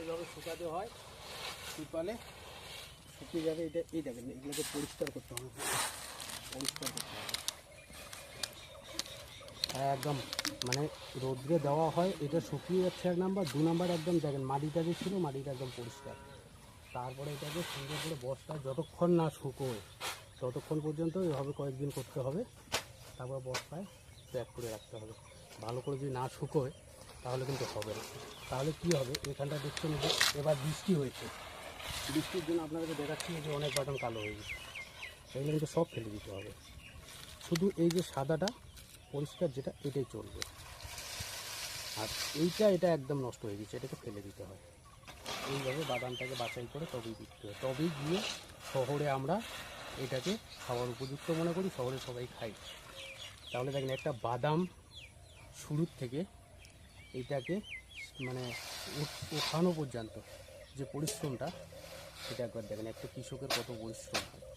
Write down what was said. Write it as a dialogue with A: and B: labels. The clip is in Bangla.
A: এইভাবে শুকাতে হয়। শুকালে শুকিয়ে যাবে, এটা এই দেখেন, এগুলোকে পরিষ্কার করতে হবে। পরিষ্কার করতে হবে। একদম। মানে রোদ্রে দেওয়া হয়, এটা শুকিয়ে যাচ্ছে এক নাম্বার, দু নাম্বার একদম দেখেন, মাটিটা যে ছিল, মাটিটা একদম পরিষ্কার। তারপরে এটাকে সুন্দর করে বস্তায় যতক্ষণ না শুকোয়, ততক্ষণ পর্যন্ত এভাবে কয়েকদিন করতে হবে। তারপর বস্তায় প্যাক করে রাখতে হবে। ভালো করে যদি না শুকোয় তাহলে কিন্তু হবে না। তাহলে কী হবে? এখানটা দেখছেন যে এবার বৃষ্টি হয়েছে। বৃষ্টির জন্য আপনাদেরকে দেখাচ্ছি যে অনেক বাটন কালো হয়ে গেছে। এগুলো কিন্তু সব ফেলে দিতে হবে। শুধু এই যে সাদাটা পরিষ্কার যেটা, এটাই চলবে। আর এইটা, এটা একদম নষ্ট হয়ে গেছে। এটাকে ফেলে দিতে হয়। এইভাবে বাদামটাকে বাছাই করে তবেই বিক্রি হয়। তবেই গিয়ে শহরে আমরা এটাকে খাওয়ার উপযুক্ত মনে করি, শহরে সবাই খাই তাহলে দেখেন একটা বাদাম শুরুর থেকে এটাকে মানে ওঠানো পর্যন্ত যে পরিশ্রমটা সেটা একবার দেখেন একটা কৃষকের কত পরিশ্রম। হয়